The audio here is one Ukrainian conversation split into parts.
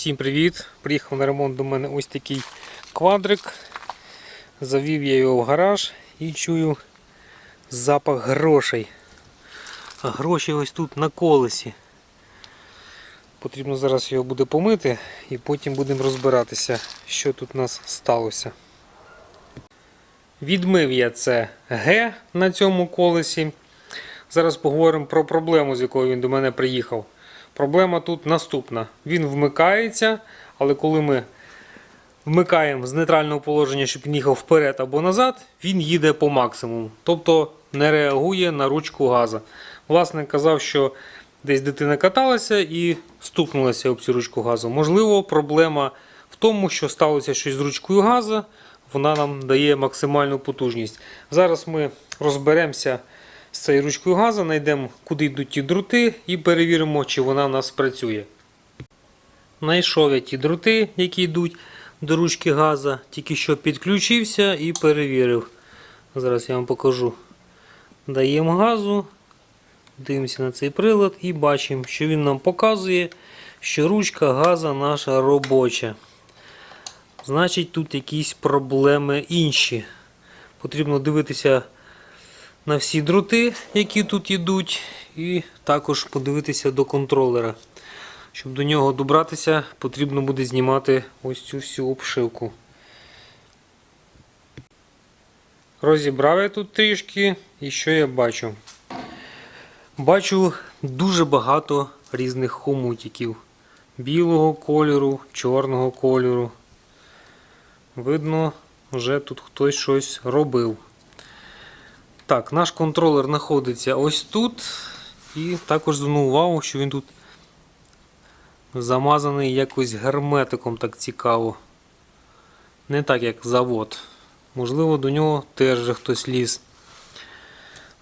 Всім привіт! Приїхав на ремонт до мене ось такий квадрик. Завів я його в гараж і чую запах грошей. А гроші ось тут на колесі. Потрібно зараз його буде помити і потім будемо розбиратися, що тут у нас сталося. Відмив я це Г на цьому колесі. Зараз поговоримо про проблему, з якою він до мене приїхав. Проблема тут наступна. Він вмикається, але коли ми вмикаємо з нейтрального положення, щоб він їхав вперед або назад, він їде по максимуму. Тобто не реагує на ручку газа. Власник казав, що десь дитина каталася і стукнулася об цю ручку газу. Можливо, проблема в тому, що сталося щось з ручкою газу, вона нам дає максимальну потужність. Зараз ми розберемося з цією ручкою газу, знайдемо, куди йдуть ті дроти, і перевіримо, чи вона в нас працює. Знайшов я ті дроти, які йдуть до ручки газу, тільки що підключився і перевірив. Зараз я вам покажу. Даємо газу, дивимося на цей прилад і бачимо, що він нам показує, що ручка газу наша робоча. Значить, тут якісь проблеми інші. Потрібно дивитися на всі дроти, які тут йдуть, і також подивитися до контролера. Щоб до нього добратися, потрібно буде знімати ось цю всю обшивку. Розібрав я тут трішки, і що я бачу? Бачу дуже багато різних хомутиків. Білого кольору, чорного кольору. Видно, вже тут хтось щось робив. Так, наш контролер знаходиться ось тут. І також звернув увагу, що він тут замазаний якось герметиком так цікаво. Не так, як завод. Можливо, до нього теж вже хтось ліз.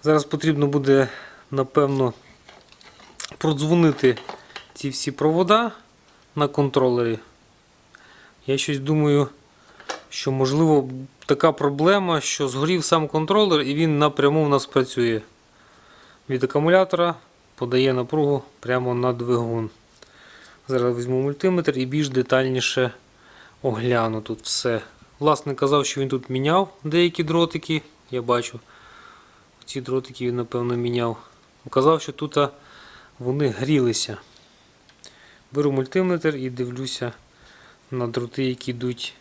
Зараз потрібно буде, напевно, продзвонити ці всі провода на контролері. Я щось думаю, що можливо така проблема, що згорів сам контролер і він напряму в нас працює. Від акумулятора подає напругу прямо на двигун. Зараз візьму мультиметр і більш детальніше огляну тут все. Власник казав, що він тут міняв деякі дротики. Я бачу, ці дротики він, напевно, міняв. Казав, що тут вони грілися. Беру мультиметр і дивлюся на дроти, які йдуть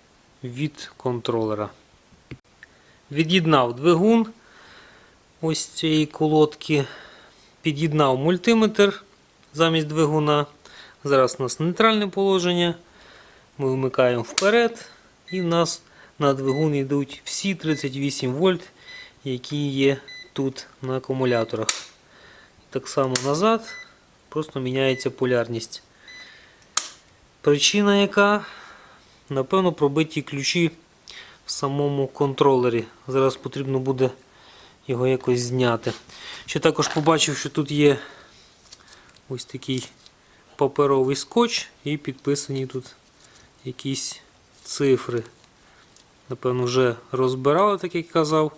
від контролера. Від'єднав двигун ось цієї колодки. Під'єднав мультиметр замість двигуна. Зараз у нас нейтральне положення. Ми вмикаємо вперед, і в нас на двигун йдуть всі 38 вольт, які є тут на акумуляторах. Так само назад, просто міняється полярність. Причина яка? Напевно, пробиті ключі в самому контролері. Зараз потрібно буде його якось зняти. Ще також побачив, що тут є ось такий паперовий скотч і підписані тут якісь цифри. Напевно, вже розбирали, так як казав,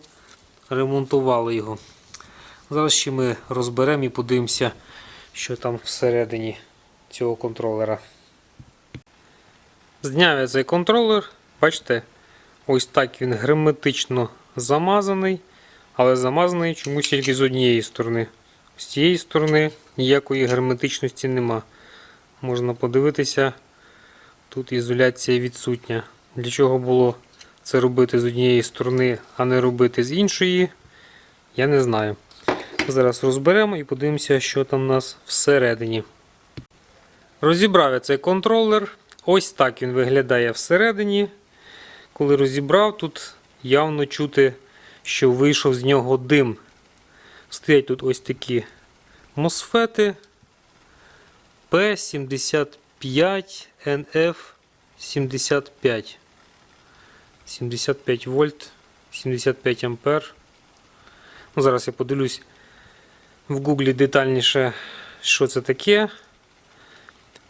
ремонтували його. Зараз ще ми розберемо і подивимося, що там всередині цього контролера. Зняв я цей контролер, бачите, ось так він герметично замазаний, але замазаний чомусь тільки з однієї сторони. З цієї сторони ніякої герметичності нема. Можна подивитися, тут ізоляція відсутня. Для чого було це робити з однієї сторони, а не робити з іншої, я не знаю. Зараз розберемо і подивимося, що там у нас всередині. Розібрав я цей контролер. Ось так він виглядає всередині. Коли розібрав, тут явно чути, що вийшов з нього дим. Стоять тут ось такі мосфети P75NF75. 75 вольт, 75 ампер. Ну, Зараз я подивлюсь в гуглі детальніше, що це таке.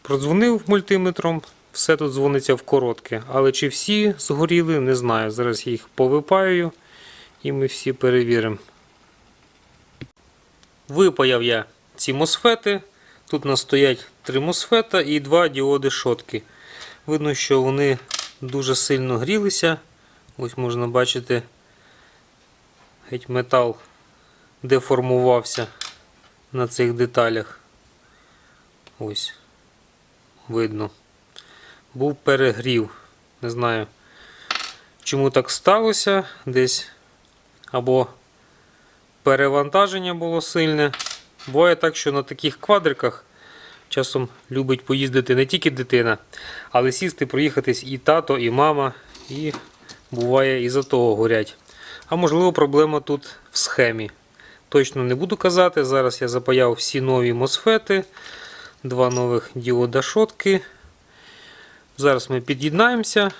Продзвонив мультиметром, все тут дзвониться в коротке. Але чи всі згоріли, не знаю. Зараз я їх повипаю і ми всі перевіримо. Випаяв я ці мосфети. Тут у нас стоять три мосфета і два діоди шотки. Видно, що вони дуже сильно грілися. Ось можна бачити, геть метал деформувався на цих деталях. Ось. Видно. Був перегрів. Не знаю, чому так сталося. Десь або перевантаження було сильне. Буває так, що на таких квадриках часом любить поїздити не тільки дитина, але сісти, проїхатись і тато, і мама, і буває і за того горять. А можливо, проблема тут в схемі. Точно не буду казати. Зараз я запаяв всі нові мосфети, два нових діода шотки. Зараз ми під'єднаємося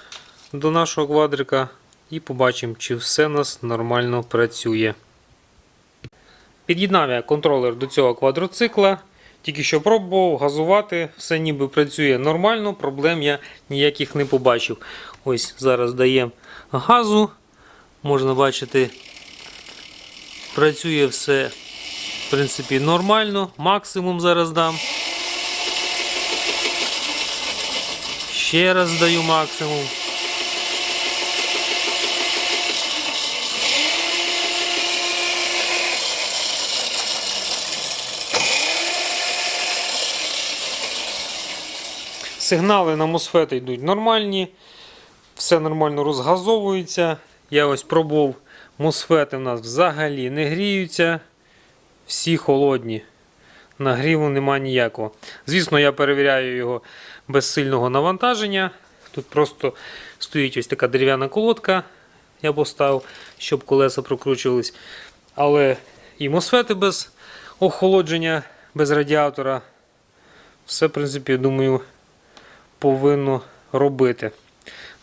до нашого квадрика і побачимо, чи все у нас нормально працює. Під'єднав я контролер до цього квадроцикла. Тільки що пробував газувати, все ніби працює нормально, проблем я ніяких не побачив. Ось зараз даємо газу. Можна бачити, працює все в принципі нормально. Максимум зараз дам. Ще раз даю максимум. Сигнали на мосфети йдуть нормальні, все нормально розгазовується. Я ось пробував, мосфети в нас взагалі не гріються, всі холодні. Нагріву нема ніякого. Звісно, я перевіряю його без сильного навантаження. Тут просто стоїть ось така дерев'яна колодка, я поставив, щоб колеса прокручувались. Але і мосфети без охолодження, без радіатора. Все, в принципі, я думаю, повинно робити.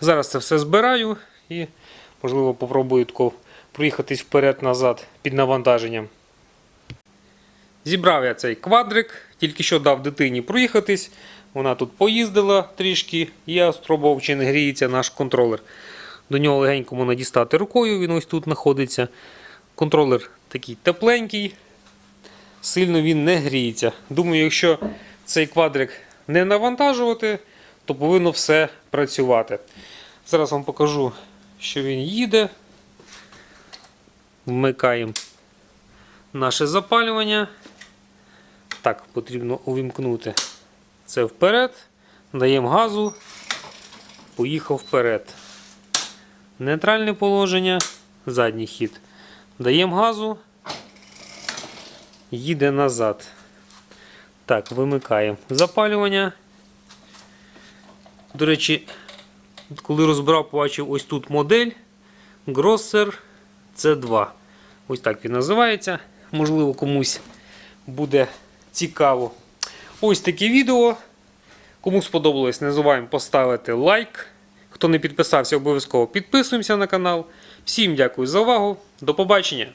Зараз це все збираю і, можливо, попробую тако проїхатись вперед-назад під навантаженням. Зібрав я цей квадрик, тільки що дав дитині проїхатись. Вона тут поїздила трішки, і я спробував, чи не гріється наш контролер. До нього легенько можна дістати рукою, він ось тут знаходиться. Контролер такий тепленький, сильно він не гріється. Думаю, якщо цей квадрик не навантажувати, то повинно все працювати. Зараз вам покажу, що він їде. Вмикаємо наше запалювання. Так, потрібно увімкнути це вперед. Даємо газу. Поїхав вперед. Нейтральне положення, задній хід. Даємо газу. Їде назад. Так, вимикаємо запалювання. До речі, коли розбирав, побачив ось тут модель Grosser C2. Ось так він називається. Можливо, комусь буде цікаво. Ось таке відео. Кому сподобалось, не забуваємо поставити лайк. Хто не підписався, обов'язково підписуємося на канал. Всім дякую за увагу. До побачення!